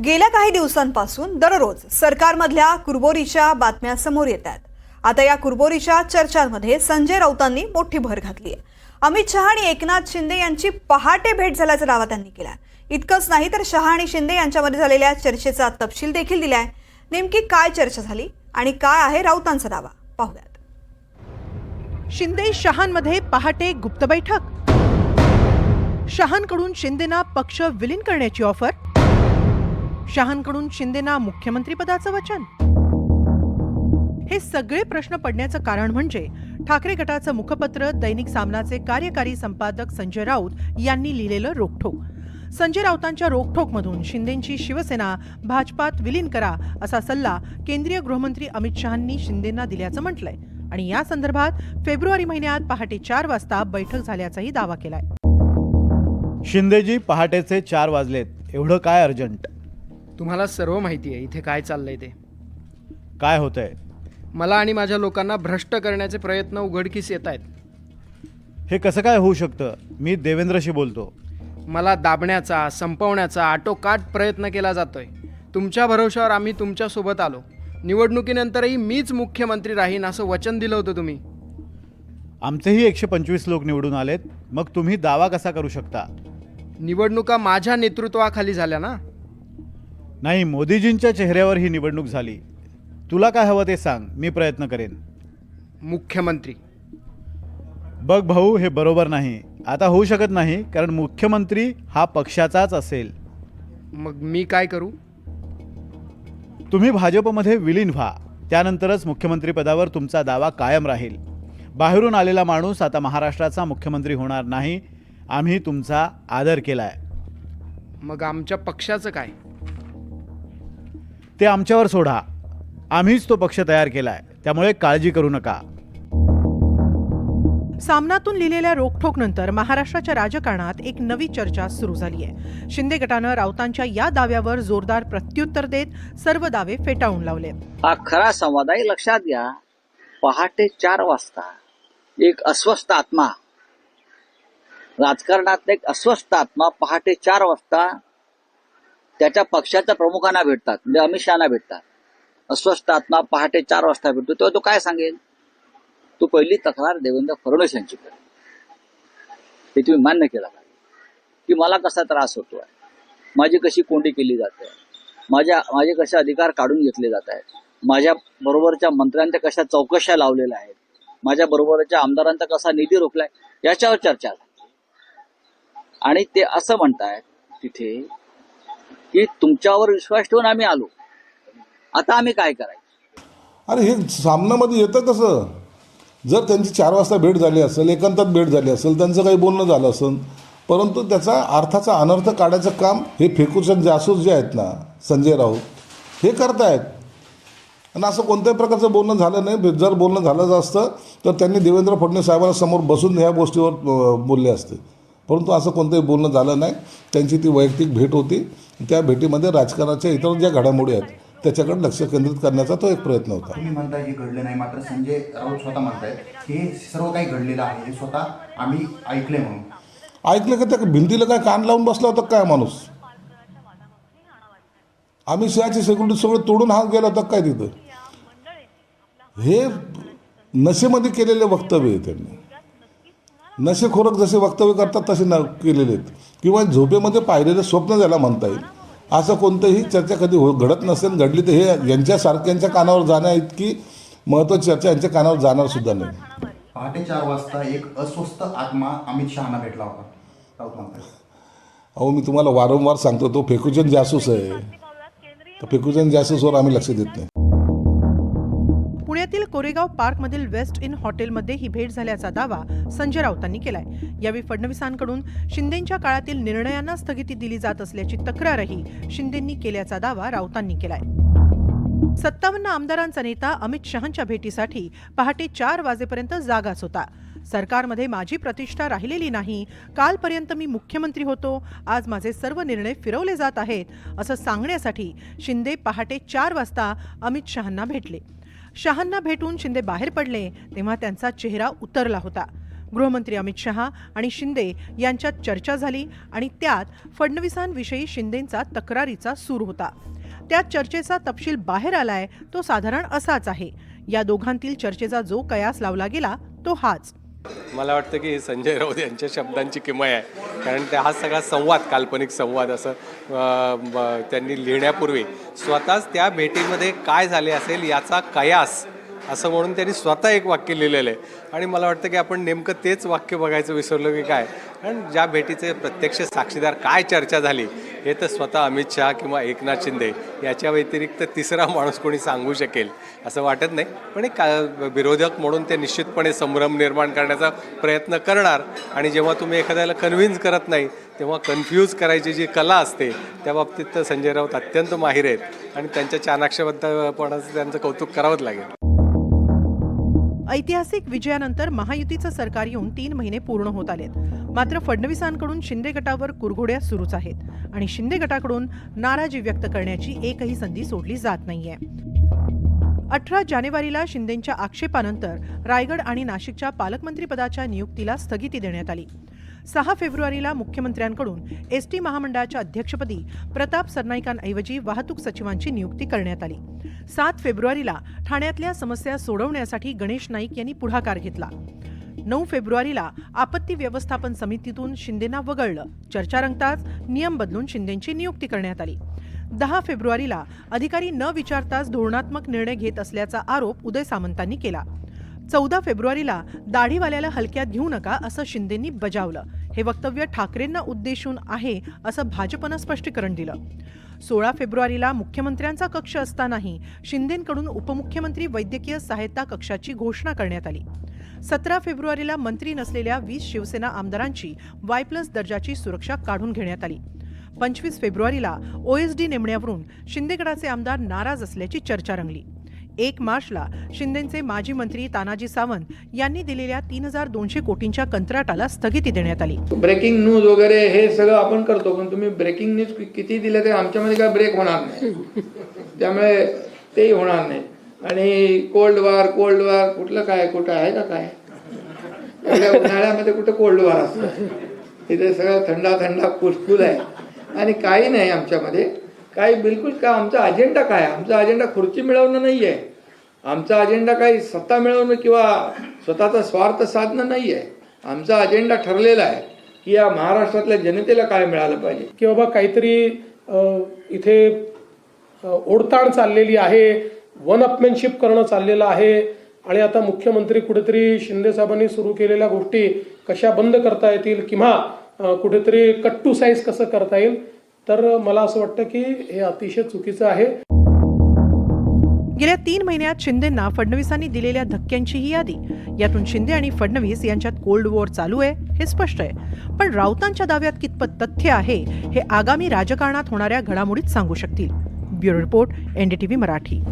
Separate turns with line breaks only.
गेल्या काही दिवसांपासून दररोज सरकारमधल्या कुरबोरीच्या बातम्या समोर येत आहेत. आता या कुरबोरीच्या चर्चांमध्ये संजय राऊतांनी मोठी भर घातली आहे. अमित शहा आणि एकनाथ शिंदे यांची पहाटे भेट झाल्याचा दावा त्यांनी केला इतकंच नाही तर शहा आणि शिंदे यांच्यामध्ये झालेल्या चर्चेचा तपशील देखील दिलाय. नेमकी काय चर्चा झाली आणि काय आहे राऊतांचा दावा? पाहुयात.
शिंदे शहांमध्ये पहाटे गुप्त बैठक. शहांकडून शिंदेना पक्ष विलीन करण्याची ऑफर. शहांकडून शिंदेना मुख्यमंत्रीपदाचं वचन? हे सगळे प्रश्न पडण्याचं कारण म्हणजे ठाकरे गटाचं मुखपत्र दैनिक सामनाचे कार्यकारी संपादक संजय राऊत यांनी लिहिलेलं रोखठोक. संजय राऊतांच्या रोखठोकमधून शिंदेची शिवसेना भाजपात विलीन करा असा सल्ला केंद्रीय गृहमंत्री अमित शहांनी शिंदेंना दिल्याचं म्हटलंय आणि या संदर्भात फेब्रुवारी महिन्यात पहाटे चार वाजता बैठक झाल्याचाही दावा केलाय.
शिंदेजी पहाटेचे चार वाजलेत. एवढं काय अर्जंट?
तुम्हाला सर्व माहिती आहे. इथे काय चाललंय ते.
काय होतंय?
मला आणि माझ्या लोकांना भ्रष्ट करण्याचे प्रयत्न उघडकीस येत आहेत.
हे कसं काय होऊ शकतं? मी देवेंद्रशी बोलतो.
मला दाबण्याचा संपवण्याचा आटोकाट प्रयत्न केला जातोय. तुमच्या भरोशावर आम्ही तुमच्यासोबत आलो. निवडणुकीनंतरही मीच मुख्यमंत्री राहीन असं वचन दिलं होतं तुम्ही.
आमचेही एकशे पंचवीस लोक निवडून आलेत. मग तुम्ही दावा कसा करू शकता?
निवडणुका माझ्या नेतृत्वाखाली झाल्या ना?
नाही मोदीजींच्या चेहऱ्यावर ही निवडणूक झाली. तुला काय हवं ते सांग मी प्रयत्न करेन.
मुख्यमंत्री.
बघ भाऊ हे बरोबर नाही. आता होऊ शकत नाही कारण मुख्यमंत्री हा पक्षाचाच असेल.
मग मी काय करू?
तुम्ही भाजपमध्ये विलीन व्हा. त्यानंतरच मुख्यमंत्रीपदावर तुमचा दावा कायम राहील. बाहेरून आलेला माणूस आता महाराष्ट्राचा मुख्यमंत्री होणार नाही. आम्ही तुमचा आदर केलाय.
मग आमच्या पक्षाचं काय?
ते आमच्यावर सोडा. आम्हीच तो पक्ष तयार केलाय. त्यामुळे काळजी करू नका.
सामनातून लिहिलेल्या रोखठोकनंतर महाराष्ट्राच्या राजकारणात एक नवी चर्चा सुरू झाली आहे शिंदे गटानं राऊतांच्या या दाव्यावर जोरदार प्रत्युत्तर देत सर्व दावे फेटाळून लावले.
हा खरा संवाद आहे. लक्षात घ्या पहाटे चार वाजता एक अस्वस्थ आत्मा राजकारणात एक अस्वस्थ आत्मा पहाटे चार वाजता त्याच्या पक्षाच्या प्रमुखांना भेटतात म्हणजे अमित शहाना भेटतात. अस्वस्थ आत्मा पहाटे चार वाजता भेटतो तेव्हा तो काय सांगेल? तू पहिली तक्रार देवेंद्र फडणवीस यांची कर. हे तुम्ही मान्य केला पाहिजे की मला कसा त्रास होतो आहे माझी कशी कोंडी केली जाते माझ्या माझे कसे अधिकार काढून घेतले जात आहेत? माझ्या बरोबरच्या मंत्र्यांच्या कशा चौकशा लावलेल्या आहेत? माझ्या बरोबरच्या आमदारांचा कसा निधी रोखलाय? याच्यावर चर्चा झाली. आणि ते असं म्हणतायत तिथे की तुमच्यावर विश्वास ठेवून आम्ही आलो. आता आम्ही काय करायचं?
अरे हे सामन्यामध्ये येतं कसं जर त्यांची चार वाजता भेट झाली असेल एकांतात भेट झाली असेल त्यांचं काही बोलणं झालं असेल परंतु त्याचा अर्थाचा अनर्थ काढायचं काम हे फेकूचंद जासूस जे आहेत ना संजय राऊत हे करतायत. आणि असं कोणत्याही प्रकारचं बोलणं झालं नाही. जर बोलणं झालं असतं तर त्यांनी देवेंद्र फडणवीस साहेबांना समोर बसून ह्या गोष्टीवर बोलले असते. परंतु असं कोणतंही बोलणं झालं नाही. त्यांची ती वैयक्तिक भेट होती. त्या भेटीमध्ये राजकारणाच्या इतर ज्या घडामोडी आहेत त्याच्याकडे लक्ष केंद्रित करण्याचा तो एक प्रयत्न होता.
तुम्ही म्हणताय हे घडलं नाही मात्र संजय राऊत स्वतः म्हणतायत की हे सर्व काही घडलेलं आहे हे स्वतः आम्ही ऐकलंय म्हणून.
ऐकलं का? त्या भिंतीला काय कान लावून बसला होता काय माणूस? आम्ही शहाची सेक्युरिटी सगळं तोडून हात गेला होता काय तिथं? हे नशेमध्ये केलेले वक्तव्य आहे त्यांनी. नशेखोरक जसे वक्तव्य करतात तसे न केलेले आहेत. किंवा झोपेमध्ये पाहिलेलं स्वप्न ज्याला म्हणता येईल. असं कोणतंही चर्चा कधी हो घडत नसेल घडली तर हे यांच्यासारख्यांच्या कानावर जाण्या इतकी महत्त्वाची चर्चा यांच्या कानावर जाणार सुद्धा नाही.
पहाटे चार वाजता एक अस्वस्थ आत्मा अमित शहाना भेटला होता.
अहो मी तुम्हाला वारंवार सांगतो तो फेकुचंद जासूस आहे. तर फेकुचंद जासूसवर आम्ही लक्ष देत नाही.
पुण्यातील कोरेगाव पार्कमधील वेस्ट इन हॉटेलमध्ये ही भेट झाल्याचा दावा संजय राऊतांनी केलाय. यावेळी फडणवीसांकडून शिंदेच्या काळातील निर्णयांना स्थगिती दिली जात असल्याची तक्रारही शिंदेंनी केल्याचा दावा राऊतांनी केलाय. सत्तावन्न आमदारांचा नेता अमित शहांच्या भेटीसाठी पहाटे चार वाजेपर्यंत जागाच होता. सरकारमध्ये माझी प्रतिष्ठा राहिलेली नाही. कालपर्यंत मी मुख्यमंत्री होतो. आज माझे सर्व निर्णय फिरवले जात आहेत असं सांगण्यासाठी शिंदे पहाटे चार वाजता अमित शहांना भेटले. शहांना भेटून शिंदे बाहेर पडले तेव्हा त्यांचा चेहरा उतरला होता. गृहमंत्री अमित शहा आणि शिंदे यांच्यात चर्चा झाली आणि त्यात फडणवीसांविषयी शिंदेंचा तक्रारीचा सूर होता. त्यात चर्चेचा तपशील बाहेर आलाय तो साधारण असाच आहे. या दोघांतील चर्चेचा जो कयास लावला गेला तो हाच.
मला वाटतं की संजय राऊत यांच्या शब्दांची किमय आहे. कारण त्या हा सगळा संवाद काल्पनिक संवाद असं ब- त्यांनी लिहिण्यापूर्वी स्वतःच त्या भेटीमध्ये काय झाले असेल याचा कयास असं म्हणून त्यांनी स्वतः एक वाक्य लिहिलेलं आहे. आणि मला वाटतं की आपण नेमकं तेच वाक्य बघायचं विसरलो की काय? कारण ज्या भेटीचे प्रत्यक्ष साक्षीदार काय चर्चा झाली हे तर स्वतः अमित शहा किंवा एकनाथ शिंदे याच्या व्यतिरिक्त तिसरा माणूस कोणी सांगू शकेल असं वाटत नाही. पण एक विरोधक म्हणून ते निश्चितपणे संभ्रम निर्माण करण्याचा प्रयत्न करणार. आणि जेव्हा तुम्ही एखाद्याला कन्व्हिन्स करत नाही तेव्हा कन्फ्यूज करायची जी कला असते त्या बाबतीत तर संजय राऊत अत्यंत माहीर आहेत. आणि त्यांच्या चाणाक्षबद्दलपणाचं त्यांचं कौतुक करावंच लागेल.
ऐतिहासिक विजयानंतर महायुतीचं सरकार येऊन तीन महिने पूर्ण होत आलेत. मात्र फडणवीसांकडून शिंदे गटावर कुरघोड्या सुरूच आहेत आणि शिंदे गटाकडून नाराजी व्यक्त करण्याची एकही संधी सोडली जात नाहीये. अठरा जानेवारीला शिंदेंच्या आक्षेपानंतर रायगड आणि नाशिकच्या पालकमंत्रीपदाच्या नियुक्तीला स्थगिती देण्यात आली. सहा फेब्रुवारीला मुख्यमंत्र्यांकडून एस टी महामंडळाच्या अध्यक्षपदी प्रताप सरनाईकांऐवजी वाहतूक सचिवांची नियुक्ती करण्यात आली. सात फेब्रुवारीला ठाण्यातल्या समस्या सोडवण्यासाठी गणेश नाईक यांनी पुढाकार घेतला. नऊ फेब्रुवारीला आपत्ती व्यवस्थापन समितीतून शिंदेना वगळलं. चर्चा रंगताच नियम बदलून शिंदेंची नियुक्ती करण्यात आली. दहा फेब्रुवारीला अधिकारी न विचारताच धोरणात्मक निर्णय घेत असल्याचा आरोप उदय सामंतांनी केला. चौदा फेब्रुवारीला दाढीवाल्याला हलक्यात घेऊ नका असं शिंदेंनी बजावलं. हे वक्तव्य ठाकरेंना उद्देशून आहे असं भाजपनं स्पष्टीकरण दिलं. सोळा फेब्रुवारीला मुख्यमंत्र्यांचा कक्ष असतानाही शिंदेंकडून उपमुख्यमंत्री वैद्यकीय सहायता कक्षाची घोषणा करण्यात आली. सतरा फेब्रुवारीला मंत्री नसलेल्या वीस शिवसेना आमदारांची वाय प्लस दर्जाची सुरक्षा काढून घेण्यात आली. पंचवीस फेब्रुवारीला ओएसडी नेमण्यावरून शिंदेगडाचे आमदार नाराज असल्याची चर्चा रंगली. एक मार्चला शिंदेचे माजी मंत्री तानाजी सावंत यांनी दिलेल्या तीन हजार दोनशे कोटींच्या कंत्राटाला स्थगिती देण्यात आली.
ब्रेकिंग न्यूज वगैरे हे सगळं आपण करतो पण तुम्ही ब्रेकिंग न्यूज किती दिले ते आमच्यामध्ये काय ब्रेक होणार नाही. त्यामुळे तेही होणार नाही. आणि कोल्ड वॉर कोल्ड वॉर कुठलं काय कुठं आहे का काय? उन्हाळ्यामध्ये कुठं कोल्ड वॉर असतं? तिथे सगळं थंडा थंडा कुसकुल आहे. आणि काही नाही आमच्यामध्ये. काही बिलकुल काय आमचा अजेंडा काय? आमचा अजेंडा खुर्ची मिळवणं नाही आहे आमचा अजेंडा काही सत्ता मिळवणं किंवा स्वतःचा स्वार्थ साधणं नाही आहे आमचा अजेंडा ठरलेला आहे की या महाराष्ट्रातल्या जनतेला काय मिळालं पाहिजे.
की बाबा काहीतरी इथे ओढताण चाललेली आहे वन अपमॅनशिप करणं चाललेलं आहे आणि आता मुख्यमंत्री कुठेतरी शिंदे साहेबांनी सुरू केलेल्या गोष्टी कशा बंद करता येतील किंवा कुठेतरी कट्टू साईज कसं करता येईल तर मला असं वाटतं की हे अतिशय चुकीचं आहे.
गेल्या तीन महिन्यात शिंदेंना फडणवीसांनी दिलेल्या धक्क्यांची ही यादी. यातून शिंदे आणि फडणवीस यांच्यात कोल्ड वॉर चालू आहे हे स्पष्ट आहे. पण राऊतांच्या दाव्यात कितपत तथ्य आहे हे आगामी राजकारणात होणाऱ्या घडामोडीत सांगू शकतील. Bureau report NDTV Marathi.